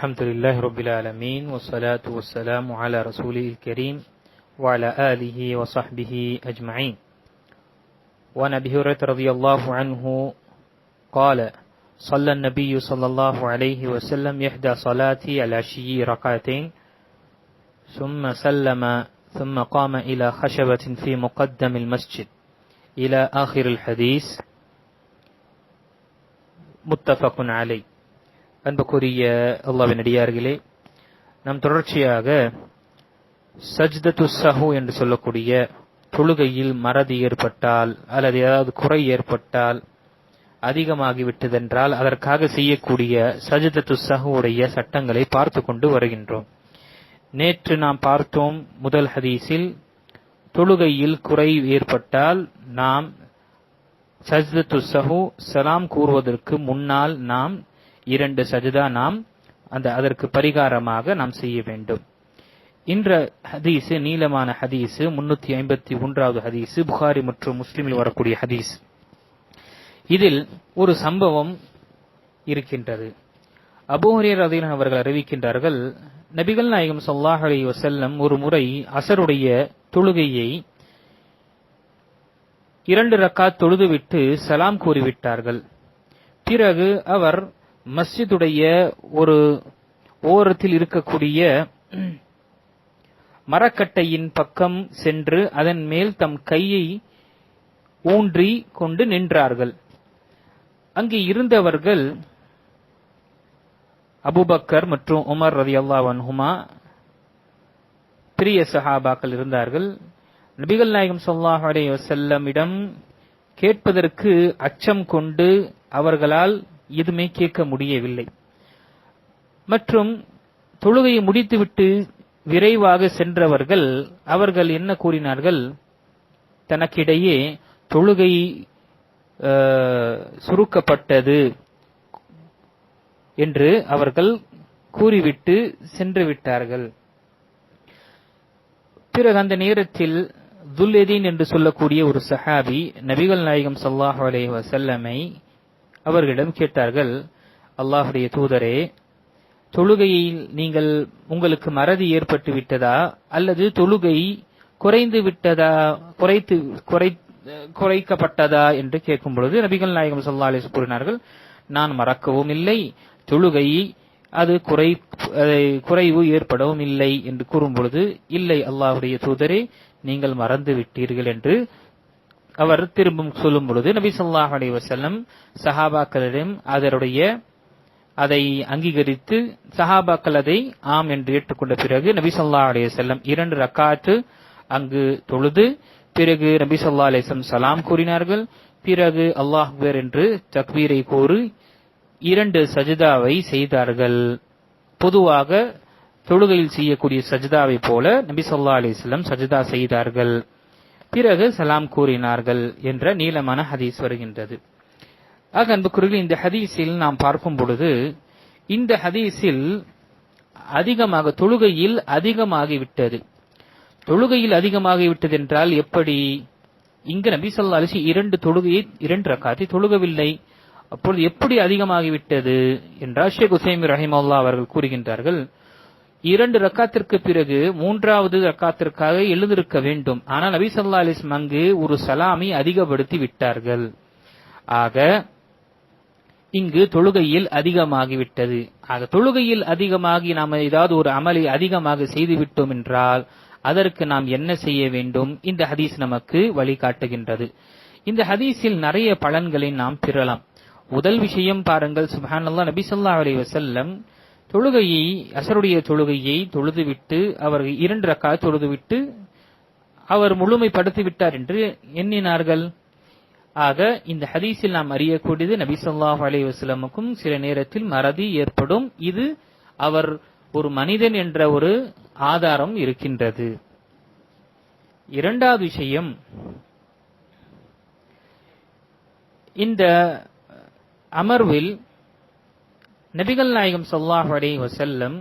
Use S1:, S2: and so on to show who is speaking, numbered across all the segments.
S1: الحمد لله رب العالمين والصلاة والسلام على رسوله الكريم وعلى آله وصحبه أجمعين. وعن أبي هريرة رضي الله عنه قال صلى النبي صلى الله عليه وسلم إحدى صلاتي العشي ركعتين ثم سلم ثم قام إلى خشبة في مقدم المسجد. إلى آخر الحديث متفق عليه. அன்புக்குரிய அல்லாவின் அடியார்களே நாம் தொடர்ச்சியாக சஜ்தத்து சஹு என்று சொல்லக்கூடிய தொழுகையில் மறதி ஏற்பட்டால் அல்லது ஏதாவது குறை ஏற்பட்டால் அதிகமாகிவிட்டதென்றால் அதற்காக செய்யக்கூடிய சஜ்தத்து சஹுடைய சட்டங்களை பார்த்து கொண்டு வருகின்றோம். நேற்று நாம் பார்த்தோம் முதல் ஹதீஸில் தொழுகையில் குறை ஏற்பட்டால் நாம் சஜ்தத்து சஹு சலாம் கூறுவதற்கு முன்னால் நாம் இரண்டு சஜிதா நாம் அந்த அதற்கு பரிகாரமாக நாம் செய்ய வேண்டும். இன்ற ஹதீஸு நீளமான ஹதீஸ் முன்னூத்தி ஐம்பத்தி ஒன்றாவது ஹதீஸு புகாரி மற்றும் முஸ்லிமில் வரக்கூடிய ஹதீஸ். இதில் ஒரு சம்பவம் இருக்கின்றது. அபூஹரியர் அதீன் அவர்கள் அறிவிக்கின்றார்கள் நபிகள் நாயகம் சொல்லாஹ் அலி வசல்லம் ஒரு முறை அசருடைய தொழுகையை இரண்டு ரக்காத் தொழுதுவிட்டு சலாம் கூறிவிட்டார்கள். பிறகு அவர் மஸ்ஜிதுடைய ஒரு ஓரத்தில் இருக்கக்கூடிய மரக்கட்டையின் பக்கம் சென்று அதன் மேல் தம் கையை ஊன்றி கொண்டு நின்றார்கள். அங்கே இருந்தவர்கள் அபுபக்கர் மற்றும் உமர் ரதி அல்லாவன்ஹுமா பிரிய சஹாபாக்கள் இருந்தார்கள். நபிகள் நாயகம் சொல்லாஹ் அலே வசல்லமிடம் கேட்பதற்கு அச்சம் கொண்டு அவர்களால் எதுவுமே கேட்க முடியவில்லை. மற்றும் தொழுகையை முடித்துவிட்டு விரைவாக சென்றவர்கள் அவர்கள் என்ன கூறினார்கள்? தனக்கிடையே தொழுகை சுருக்கப்பட்டது என்று அவர்கள் கூறிவிட்டு சென்று விட்டார்கள். பிறகு அந்த நேரத்தில் துல்எதீன் என்று சொல்லக்கூடிய ஒரு சஹாபி நபிகள் நாயகம் சல்லாஹ் அலே வசல்லமை அவர்களிடம் கேட்டார்கள் அல்லாஹுடைய தூதரே தொழுகையில் நீங்கள் உங்களுக்கு மறதி ஏற்பட்டு விட்டதா? அல்லது தொழுகை குறைந்து விட்டதா குறைத்து குறை குறைக்கப்பட்டதா? என்று கேட்கும் பொழுது நபிகள் நாயகம் சல்லா அலிஸ் கூறினார்கள் நான் மறக்கவும் இல்லை. தொழுகை அது குறை குறைவு ஏற்படவும் இல்லை. என்று கூறும் பொழுது இல்லை அல்லாஹுடைய தூதரே நீங்கள் மறந்து விட்டீர்கள் என்று அவர் திரும்பும் சொல்லும் பொழுது நபி சொல்லாஹ் அலி வசல்லம் சஹாபாக்களிடம் அதனுடைய அதை அங்கீகரித்து சஹாபாக்கள் அதை ஆம் என்று ஏற்றுக்கொண்ட பிறகு நபி சொல்லா அலி வல்லம் இரண்டு ரக்காத்து அங்கு தொழுது பிறகு நபி சொல்லா அலிசம் சலாம் கூறினார்கள். பிறகு அல்லாஹ்பர் என்று தக்வீரை கூறி இரண்டு சஜிதாவை செய்தார்கள். பொதுவாக தொழுகையில் செய்யக்கூடிய சஜிதாவை போல நபி சொல்லா அலிஸ்லம் சஜிதா செய்தார்கள். பிறகு சலாம் கூறினார்கள் என்ற நீளமான ஹதீஸ் வருகின்றது. ஆக அன்புக்குரிய இந்த ஹதீஸில் நாம் பார்க்கும் பொழுது இந்த ஹதீஸில் அதிகமாக தொழுகையில் அதிகமாகிவிட்டது. தொழுகையில் அதிகமாகிவிட்டது என்றால் எப்படி? இங்கு நபி சொல்லா அலிசி இரண்டு தொழுகையை இரண்டு ரக்காத்தை தொழுகவில்லை. அப்பொழுது எப்படி அதிகமாகிவிட்டது? என்றால் ஷேக் உசைம் ரஹிமல்லா அவர்கள் கூறுகின்றார்கள் இரண்டு ரக்காத்திற்கு பிறகு மூன்றாவது ரக்காத்திற்காக எழுந்திருக்க வேண்டும். ஆனால் நபி சொல்லா அலிஸ்லம் அங்கு ஒரு சலாமி அதிகப்படுத்தி விட்டார்கள். ஆக இங்கு தொழுகையில் அதிகமாகிவிட்டது. ஆக தொழுகையில் அதிகமாகி நாம் ஏதாவது ஒரு அமலை அதிகமாக செய்துவிட்டோம் என்றால் அதற்கு நாம் என்ன செய்ய வேண்டும்? இந்த ஹதீஸ் நமக்கு வழிகாட்டுகின்றது. இந்த ஹதீஸில் நிறைய பலன்களை நாம் பெறலாம். முதல் விஷயம் பாருங்கள். சுபானல்லா நபி சொல்லா அலி வசல்லம் தொழுகையை அசருடைய தொழுகையை தொழுதுவிட்டு அவர் இரண்டு ரக்கா தொழுதுவிட்டு அவர் முழுமைப்படுத்தி விட்டார் என்று எண்ணினார்கள். ஆக இந்த ஹதீஸில் நாம் அறியக்கூடியது நபி சொல்லாஹ் அலி வஸ்லமுக்கும் சில நேரத்தில் மறதி ஏற்படும். இது அவர் ஒரு மனிதன் என்ற ஒரு ஆதாரம் இருக்கின்றது. இரண்டாவது விஷயம் இந்த அமர்வில் நபிகள் நாயகம் சொல்லாஹ் அலி வசல்லம்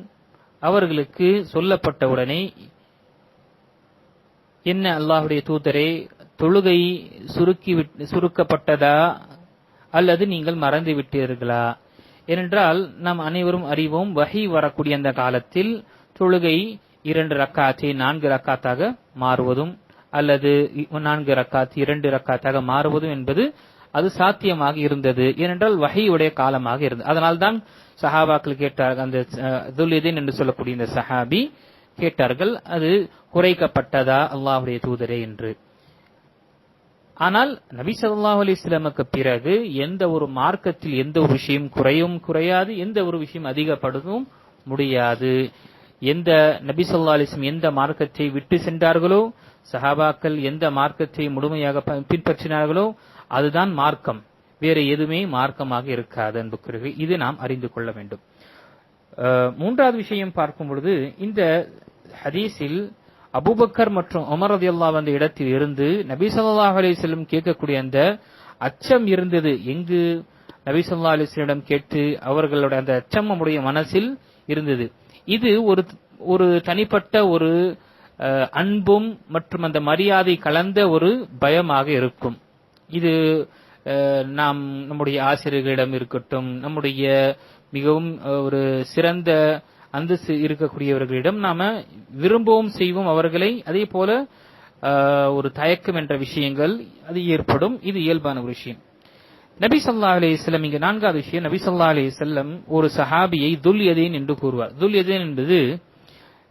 S1: அவர்களுக்கு சொல்லப்பட்டவுடனே என்ன அல்லாஹுடைய தூதரே தொழுகை சுருக்கி சுருக்கப்பட்டதா? அல்லது நீங்கள் மறந்து விட்டீர்களா? ஏனென்றால் நாம் அனைவரும் அறிவோம் வகை வரக்கூடிய அந்த காலத்தில் தொழுகை இரண்டு ரக்காத்தை நான்கு ரக்காத்தாக மாறுவதும் அல்லது நான்கு ரக்காத் இரண்டு ரக்காத்தாக மாறுவதும் என்பது அது சாத்தியமாக இருந்தது. ஏனென்றால் வகையுடைய காலமாக இருந்தது. அதனால்தான் சஹாபாக்கள் கேட்டார்கள் அந்த துல்யதீன் என்று சொல்லக்கூடிய இந்த சஹாபி கேட்டார்கள் அது குறைக்கப்பட்டதா அல்லாஹுடைய தூதரே என்று. ஆனால் நபி சல்லாஹ் அலிஸ்லாமுக்கு பிறகு எந்த ஒரு மார்க்கத்தில் எந்த ஒரு விஷயம் குறையும் குறையாது எந்த ஒரு விஷயம் அதிகப்படுத்தவும் முடியாது. எந்த நபி சொல்லா அலிஸ்லம் எந்த மார்க்கத்தை விட்டு சென்றார்களோ சஹாபாக்கள் எந்த மார்க்கத்தை முழுமையாக ப- பின்பற்றினார்களோ அதுதான் மார்க்கம். வேறு எதுவுமே மார்க்கமாக இருக்காது அன்புக்குரியவர்களே இது நாம் அறிந்து கொள்ள வேண்டும். மூன்றாவது விஷயம் பார்க்கும் பொழுது இந்த ஹதீஸில் அபூபக்கர் மற்றும் உமர் அல்லா அந்த இடத்தில் இருந்து நபி ஸல்லல்லாஹு அலைஹி கேட்கக்கூடிய அந்த அச்சம் இருந்தது. எங்கு நபி சொல்லா அலிஸ்லிடம் கேட்டு அவர்களுடைய அந்த அச்சம் நம்முடைய மனசில் இருந்தது. இது ஒரு ஒரு தனிப்பட்ட ஒரு அன்பும் மற்றும் அந்த மரியாதை கலந்த ஒரு பயமாக இருக்கும். இது நாம் நம்முடைய ஆசிரியர்களிடம் இருக்கட்டும் நம்முடைய மிகவும் ஒரு சிறந்த அந்தஸ்து இருக்கக்கூடியவர்களிடம் நாம விரும்பவும் செய்வோம் அவர்களை. அதே போல ஒரு தயக்கம் என்ற விஷயங்கள் அது ஏற்படும். இது இயல்பான ஒரு விஷயம். நபி ஸல்லல்லாஹு அலி இஸ்லம் இங்கு நான்காவது விஷயம் நபி ஸல்லல்லாஹு அலி இஸ்லம் ஒரு சஹாபியை துல்யதேன் என்று கூறுவார். துல்யதேன் என்பது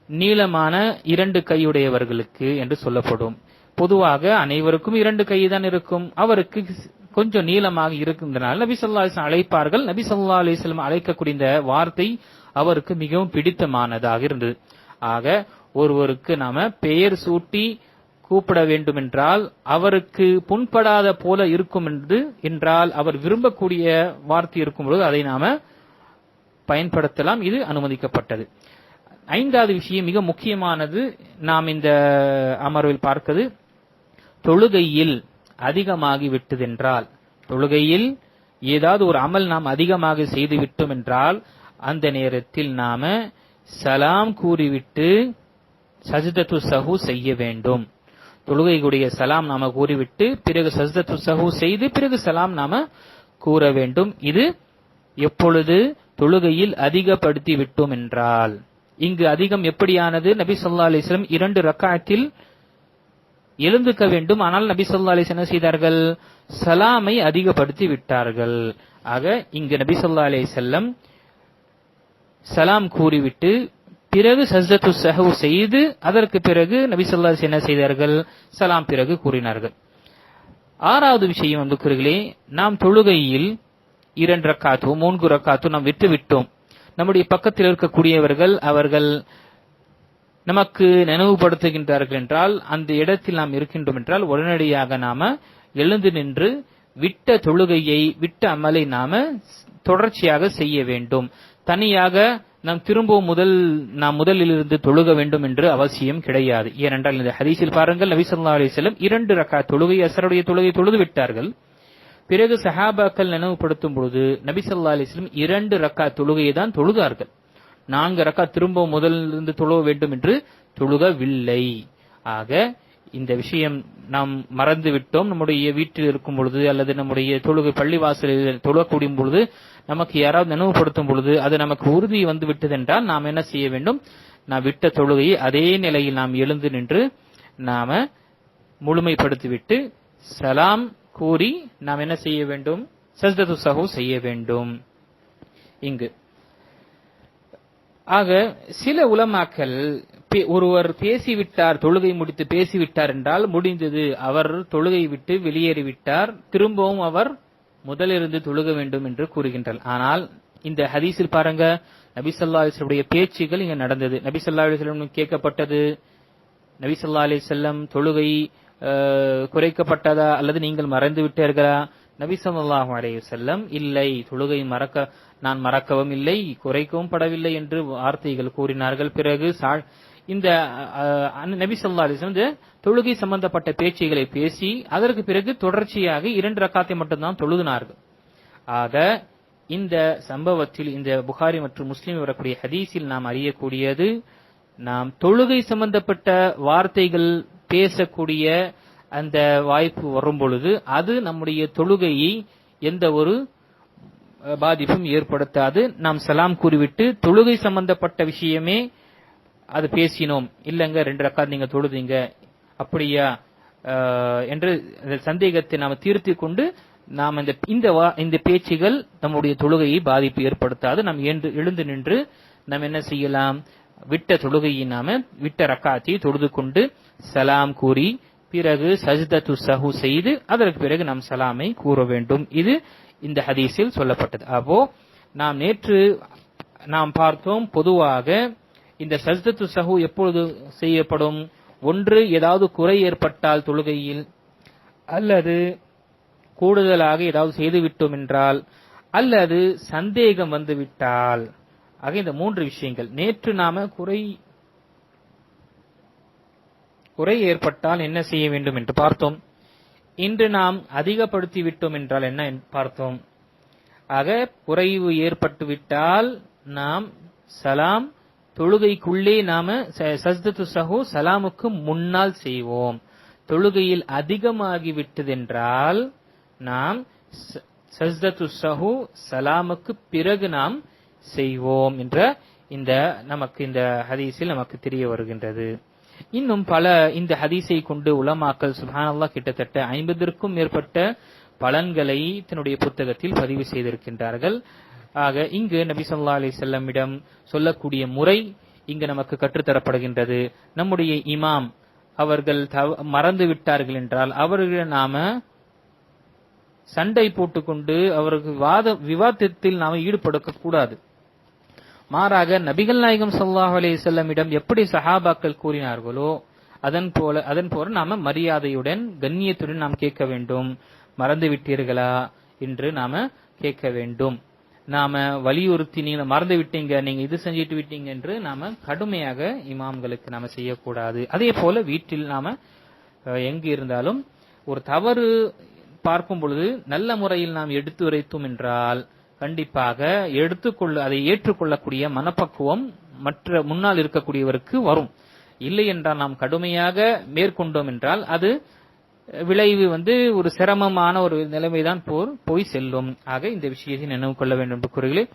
S1: நீளமான இரண்டு கையுடையவர்களுக்கு என்று சொல்லப்படும். பொதுவாக அனைவருக்கும் இரண்டு கைதான் இருக்கும். அவருக்கு கொஞ்சம் நீளமாக இருக்கின்றனால் நபி சொல்லா அலிஸ்லாம் அழைப்பார்கள். நபி சொல்லா அலிஸ்லாம் அழைக்கக்கூடிய இந்த வார்த்தை அவருக்கு மிகவும் பிடித்தமானதாக இருந்தது. ஆக ஒருவருக்கு நாம பெயர் சூட்டி கூப்பிட வேண்டும் என்றால் அவருக்கு புண்படாத போல இருக்கும் என்று என்றால் அவர் விரும்பக்கூடிய வார்த்தை இருக்கும் பொழுது அதை நாம பயன்படுத்தலாம். இது அனுமதிக்கப்பட்டது. ஐந்தாவது விஷயம் மிக முக்கியமானது. நாம் இந்த அமர்வில் பார்க்கிறது. தொழுகையில் அதிகமாகி விட்டதென்றால் தொழுகையில் ஏதாவது ஒரு அமல் நாம் அதிகமாக செய்து விட்டோம் என்றால் அந்த நேரத்தில் நாம சலாம் கூறிவிட்டு சஜ்தத்து சஹு செய்ய வேண்டும். தொழுகைக்குடைய சலாம் நாம கூறிவிட்டு பிறகு சஜ்தத்து சஹு செய்து பிறகு சலாம் நாம கூற வேண்டும். இது எப்பொழுது? தொழுகையில் அதிகப்படுத்தி விட்டோம் என்றால் இங்கு அதிகம் எப்படியானது? நபி சொல்லா அலிஸ்லம் இரண்டு ரக்காத்தில் எழுந்துக்க வேண்டும். ஆனால் நபி சொல்லா அலிஸ் என்ன செய்தார்கள்? சலாமை அதிகப்படுத்தி விட்டார்கள். ஆக இங்கு நபி சொல்லா அலைஹி செல்லம் சலாம் கூறிவிட்டு பிறகு சஜ்தத்து சஹவு செய்து அதற்கு பிறகு நபி சொல்லா என்ன செய்தார்கள்? சலாம் பிறகு கூறினார்கள். ஆறாவது விஷயம் அன்புக்குரியர்களே நாம் தொழுகையில் இரண்டு ரக்காத்தோ மூன்று ரக்காத்தோ நாம் விட்டு விட்டோம் நம்முடைய பக்கத்தில் இருக்கக்கூடியவர்கள் அவர்கள் நமக்கு நினைவுபடுத்துகின்றார்கள் என்றால் அந்த இடத்தில் நாம் இருக்கின்றோம் என்றால் உடனடியாக நாம எழுந்து நின்று விட்ட தொழுகையை விட்ட அமலை நாம தொடர்ச்சியாக செய்ய வேண்டும். தனியாக நாம் திரும்பவும் முதல் நாம் முதலிலிருந்து தொழுக வேண்டும் என்று அவசியம் கிடையாது. ஏனென்றால் இந்த ஹதீஸில் பாருங்கள் நபி ஸல்லல்லாஹு அலைஹி இரண்டு ரக்கா தொழுகை அசருடைய தொழுகை தொழுது விட்டார்கள். பிறகு சஹாபாக்கள் நினைவுபடுத்தும் பொழுது நபி ஸல்லல்லாஹு இரண்டு ரக்கா தொழுகையை தான் தொழுதார்கள். நான்கு ரக்கா திரும்ப முதலிலிருந்து தொழுவ வேண்டும் என்று தொழுகவில்லை. ஆக இந்த விஷயம் நாம் மறந்து விட்டோம். நம்முடைய வீட்டில் இருக்கும் பொழுது அல்லது நம்முடைய தொழுகை பள்ளிவாசலில் தொழக்கூடிய பொழுது நமக்கு யாராவது நினைவுபடுத்தும் பொழுது அது நமக்கு உறுதி வந்து விட்டது என்றால் நாம் என்ன செய்ய வேண்டும்? நாம் விட்ட தொழுகையை அதே நிலையில் நாம் எழுந்து நின்று நாம முழுமைப்படுத்திவிட்டு சலாம் கூறி நாம் என்ன செய்ய வேண்டும்? சஸ்தது சஹு செய்ய வேண்டும். இங்கு ஆக சில உலமாக்கள் பே- ஒருவர் பேசிவிட்டார் தொழுகை முடித்து பேசிவிட்டார் என்றால் முடிந்தது. அவர் தொழுகை விட்டு வெளியேறிவிட்டார். திரும்பவும் அவர் முதலிருந்து தொழுக வேண்டும் என்று கூறுகின்றார் ஆனால் இந்த ஹதீஸில் பாருங்க நபி ஸல்லல்லாஹு பேச்சுகள் இங்க நடந்தது. நபி ஸல்லல்லாஹு அலைஹி கேட்கப்பட்டது. நபி ஸல்லல்லாஹு செல்லம் தொழுகை குறைக்கப்பட்டதா அல்லது நீங்கள் மறைந்து விட்டீர்களா நபி ஸல்லல்லாஹு செல்லம் இல்லை தொழுகை மறக்க நான் மறக்கவும் இல்லை குறைக்கவும் படவில்லை என்று வார்த்தைகள் கூறினார்கள். பிறகு சா- இந்த நபி சொல்லா அலைஹி தொழுகை சம்பந்தப்பட்ட பேச்சுகளை பேசி அதற்கு பிறகு தொடர்ச்சியாக இரண்டு ரக்காத்தை மட்டும்தான் தொழுதினார்கள். ஆக இந்த சம்பவத்தில் இந்த புகாரி மற்றும் முஸ்லீம் வரக்கூடிய ஹதீஸில் நாம் அறியக்கூடியது நாம் தொழுகை சம்பந்தப்பட்ட வார்த்தைகள் பேசக்கூடிய அந்த வாய்ப்பு வரும் பொழுது அது நம்முடைய தொழுகையை எந்த ஒரு பாதிப்பும் ஏற்படுத்தாது. நாம் சலாம் கூறிவிட்டு தொழுகை சம்பந்தப்பட்ட விஷயமே அது பேசினோம். இல்லைங்க ரெண்டு ரக்காத் நீங்க தொழுதீங்க அப்படியா என்று அந்த சந்தேகத்தை நாம் தீர்த்து கொண்டு நாம் இந்த இந்த வா- இந்த பேச்சுகள் நம்முடைய தொழுகையை பாதிப்பு ஏற்படுத்தாது. நாம் எழுந்து எழுந்து நின்று நாம் என்ன செய்யலாம்? விட்ட தொழுகையை நாம விட்ட ரக்காத்தை தொழுது கொண்டு சலாம் கூறி பிறகு சஜ்தத்து சஹு செய்து அதற்கு பிறகு நாம் சலாமை கூற வேண்டும். இது இந்த ஹதீஸில் சொல்லப்பட்டது. அப்போ நாம் நேற்று நாம் பார்த்தோம் பொதுவாக இந்த சஜ்தத்து சஹு எப்பொழுது செய்யப்படும்? ஒன்று ஏதாவது குறை ஏற்பட்டால் தொழுகையில் அல்லது கூடுதலாக ஏதாவது செய்துவிட்டோம் என்றால் அல்லது சந்தேகம் வந்துவிட்டால் ஆக இந்த மூன்று விஷயங்கள். நேற்று நாம குறை குறை ஏற்பட்டால் என்ன செய்ய வேண்டும் என்று பார்த்தோம். இன்று நாம் அதிகப்படுத்தி விட்டோம் என்றால் என்ன பார்த்தோம். ஆக குறைவு ஏற்பட்டுவிட்டால் நாம் சலாம் தொழுகைக்குள்ளே நாம ச- சஜ்தத்து சஹு சலாமுக்கு முன்னால் செய்வோம். தொழுகையில் அதிகமாகி விட்டதென்றால் நாம் ச- சஜ்தத்து சஹு சலாமுக்கு பிறகு நாம் செய்வோம் என்ற இந்த நமக்கு இந்த ஹதீஸில் நமக்கு தெரிய வருகின்றது. இன்னும் பல இந்த ஹதீஸை கொண்டு உலமாக்கல் சுப்ஹானல்லாஹ் கிட்டத்தட்ட ஐம்பதற்கும் மேற்பட்ட பலன்களை தன்னுடைய புத்தகத்தில் பதிவு செய்திருக்கின்றார்கள். ஆக இங்கு நபி சொல்லா அலி செல்லமிடம் சொல்லக்கூடிய முறை இங்கு நமக்கு கற்றுத்தரப்படுகின்றது. நம்முடைய இமாம் அவர்கள் தவ- மறந்து விட்டார்கள் என்றால் அவர்கள் நாம சண்டை போட்டுக்கொண்டு அவர்கள் வாத விவாதத்தில் நாம ஈடுபடுத்த கூடாது மாறாக நபிகள் நாயகம் சல்லாஹ் அலைஹி வஸல்லமிடம் எப்படி சஹாபாக்கள் கூறினார்களோ அதன் போல அதன் போல நாம மரியாதையுடன் கண்ணியத்துடன் நாம் கேட்க வேண்டும். மறந்து விட்டீர்களா என்று நாம கேட்க வேண்டும். நாம வலியுறுத்தி நீங்க மறந்து விட்டீங்க நீங்க இது செஞ்சிட்டு விட்டீங்க என்று நாம கடுமையாக இமாம்களுக்கு நாம செய்யக்கூடாது. அதே போல வீட்டில் நாம எங்கு இருந்தாலும் ஒரு தவறு பார்க்கும் பொழுது நல்ல முறையில் நாம் எடுத்து உரைத்தோம் என்றால் கண்டிப்பாக எடுத்துக்கொள்ள அதை ஏற்றுக்கொள்ளக்கூடிய மனப்பக்குவம் மற்ற முன்னால் இருக்கக்கூடியவருக்கு வரும். இல்லை என்றால் நாம் கடுமையாக மேற்கொண்டோம் என்றால் அது விளைவு வந்து ஒரு சிரமமான ஒரு நிலைமைதான் போர் போய் செல்லும். ஆக இந்த விஷயத்தை நினைவு கொள்ள வேண்டும் என்று கூறுகிறேன்.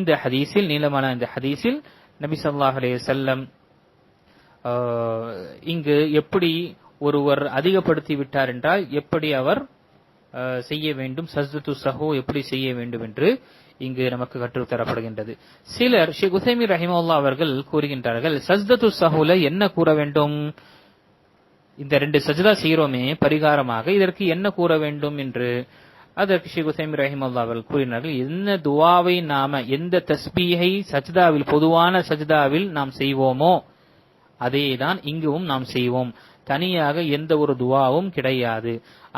S1: இந்த ஹதீஸில் நீளமான இந்த ஹதீஸில் நபி சொல்லாஹ் அலே செல்லம் இங்கு எப்படி ஒருவர் அதிகப்படுத்தி விட்டார் என்றால் எப்படி அவர் செய்ய வேண்டும். சஸ்தத்து சஹோ எப்படி செய்ய வேண்டும் என்று இங்கு நமக்கு கற்றுத் தரப்படுகின்றது. சிலர் ஷேக் உசைமி ரஹிமவுல்லா அவர்கள் கூறுகின்றார்கள் சஸ்தத்து சஹூல என்ன கூற வேண்டும்? இந்த ரெண்டு சஜ்தா செய்கிறோமே பரிகாரமாக இதற்கு என்ன கூற வேண்டும் என்று அதற்கு ஷேக் உசைமி ரஹிமல்லா அவர்கள் கூறினார்கள் என்ன துவாவை நாம எந்த தஸ்பீகை சஜ்தாவில் பொதுவான சஜ்தாவில் நாம் செய்வோமோ அதேதான் இங்கும் நாம் செய்வோம். தனியாக எந்த ஒரு துவாவும் கிடையாது.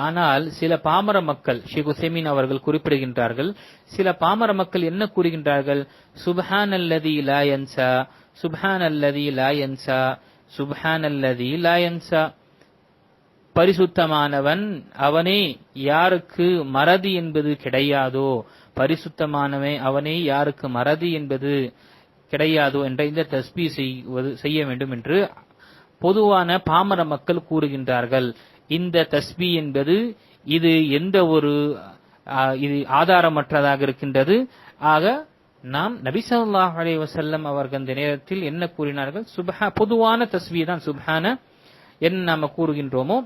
S1: ஆனால் சில பாமர மக்கள் ஷேக் உசைமின் அவர்கள் குறிப்பிடுகின்றார்கள் சில பாமர மக்கள் என்ன கூறுகின்றார்கள்? சுபஹான் அல்லதி லாயன்சா சுபஹான் அல்லதி லாயன்சா சுபஹான் அல்லதி லாயன்சா பரிசுத்தமானவன் அவனே யாருக்கு மறதி என்பது கிடையாதோ? பரிசுத்தமானவன் அவனே யாருக்கு மறதி என்பது கிடையாதோ என்ற இந்த தஸ்பி செய்வது செய்ய வேண்டும் என்று பொதுவான பாமர மக்கள் கூறுகின்றார்கள். இந்த தஸ்பி என்பது இது எந்த ஒரு இது ஆதாரமற்றதாக இருக்கின்றது. ஆக நாம் நபிசல்லாஹ் அலே வசல்லம் அவர்கள் அந்த நேரத்தில் என்ன கூறினார்கள்? சுபஹா பொதுவான தஸ்வி தான் சுபஹான என்ன நாம கூறுகின்றோமோ?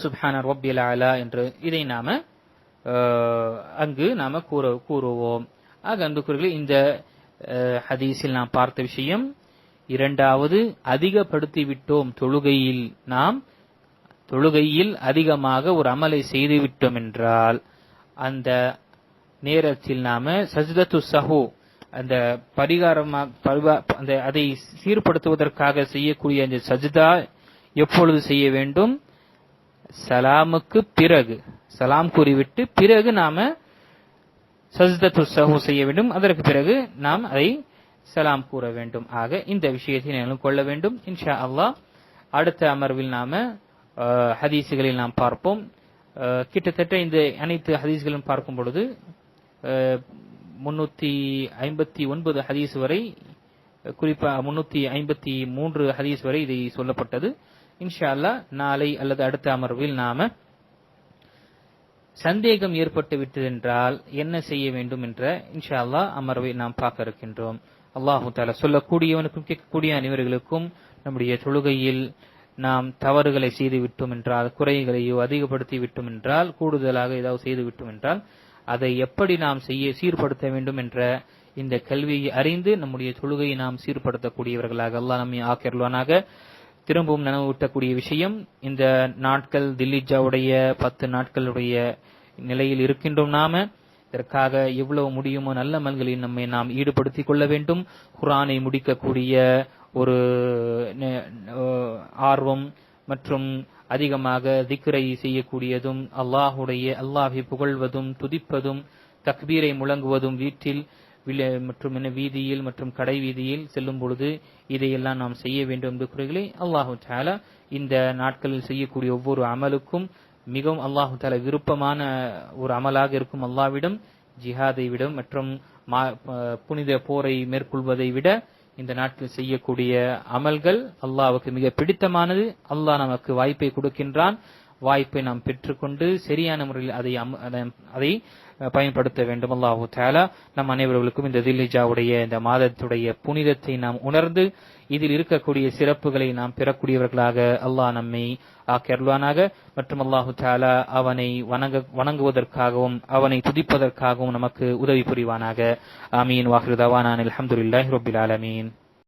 S1: சுபஹான ரப்பில் அலா என்று இதை நாம அங்கு நாம கூற கூறுவோம். ஆக அன்புக்குரியவர்களே இந்த ஹதீஸில் நாம் பார்த்த விஷயம் இரண்டாவது அதிகப்படுத்திவிட்டோம் தொழுகையில். நாம் தொழுகையில் அதிகமாக ஒரு அமலை செய்து விட்டோம் என்றால் அந்த நேரத்தில் நாம சஜ்தத்து சஹு அந்த பரிகாரமா பரிவா- அந்த அதை சீர்படுத்துவதற்காக செய்யக்கூடிய அந்த சஜ்தா எப்பொழுது செய்ய வேண்டும்? சலாமுக்கு பிறகு. சலாம் கூறிவிட்டு பிறகு நாம சஜ்தத்து சஹு செய்ய வேண்டும். அதற்கு பிறகு நாம் அதை சலாம் கூற வேண்டும். ஆக இந்த விஷயத்தை நினைவு கொள்ள வேண்டும். இன்ஷா அல்லாஹ் அடுத்த அமர்வில் நாம ஹதீஸுகளில் நாம் பார்ப்போம். கிட்டத்தட்ட இந்த அனைத்து ஹதீஸ்களும் பார்க்கும் பொழுது முன்னூத்தி ஐம்பத்தி ஒன்பது ஹதீஸ் வரை குறிப்பாக முன்னூத்தி ஐம்பத்தி மூன்று ஹதீஸ் வரை இதை சொல்லப்பட்டது. இன்ஷா அல்லாஹ் நாளை அல்லது அடுத்த அமர்வில் நாம சந்தேகம் ஏற்பட்டு விட்டதென்றால் என்ன செய்ய வேண்டும் என்ற இன்ஷா அல்லாஹ் அமர்வை நாம் பார்க்க இருக்கின்றோம். அல்லாஹு தாலா சொல்லக்கூடியவனுக்கும் கேட்கக்கூடிய அனைவர்களுக்கும் நம்முடைய தொழுகையில் நாம் தவறுகளை செய்து விட்டோம் என்றால் குறைகளையோ அதிகப்படுத்தி விட்டோம் என்றால் கூடுதலாக ஏதாவது செய்து விட்டோம் என்றால் அதை எப்படி நாம் செய்ய சீர்படுத்த வேண்டும் என்ற இந்த கல்வியை அறிந்து நம்முடைய தொழுகையை நாம் சீர்படுத்தக்கூடியவர்களாக அல்லா நம்மை ஆக்கிரல்வானாக திரும்பவும் நினைவூட்டக்கூடிய விஷயம் இந்த நாட்கள் தில்லிஜாவுடைய பத்து நாட்களுடைய நிலையில் இருக்கின்றோம் நாம. இதற்காக எவ்வளவு முடியுமோ நல்ல மல்களில் நம்மை நாம் ஈடுபடுத்திக் கொள்ள வேண்டும். குரானை முடிக்கக்கூடிய ஒரு ஆர்வம் மற்றும் அதிகமாக திக்ரை செய்யக்கூடியதும் அல்லாஹுடைய அல்லாஹை புகழ்வதும் துதிப்பதும் தக்பீரை முழங்குவதும் வீட்டில் மற்றும் என்ன வீதியில் மற்றும் கடை வீதியில் செல்லும் பொழுது இதையெல்லாம் நாம் செய்ய வேண்டும் என்று குறைகளை அல்லாஹு தாலா இந்த நாட்களில் செய்யக்கூடிய ஒவ்வொரு அமலுக்கும் மிகவும் அல்லாஹு தாலா விருப்பமான ஒரு அமலாக இருக்கும் அல்லாவிடம் ஜிஹாதை விட மற்றும் மா- புனித போரை மேற்கொள்வதை விட இந்த நாட்டில் செய்யக்கூடிய அமல்கள் அல்லாவுக்கு மிக பிடித்தமானது. அல்லாஹ் நமக்கு வாய்ப்பை கொடுக்கின்றான். வாய்ப்பை நாம் பெற்றுக்கொண்டு சரியான முறையில் அதை அதை- அதை பயன்படுத்த வேண்டும். அல்லாஹு தாலா நம் அனைவர்களுக்கும் இந்த தில்லிஜாவுடைய இந்த மாதத்துடைய புனிதத்தை நாம் உணர்ந்து இதில் இருக்கக்கூடிய சிறப்புகளை நாம் பெறக்கூடியவர்களாக அல்லாஹ் நம்மை ஆக்கியருள்வானாக மற்றும் அல்லாஹு தாலா அவனை வணங்க வணங்குவதற்காகவும் அவனை துதிப்பதற்காகவும் நமக்கு உதவி புரிவானாக. ஆமீன். வாஹிருதவானான் அலமதுல்லாஹி ரப்பில் ஆலமீன்.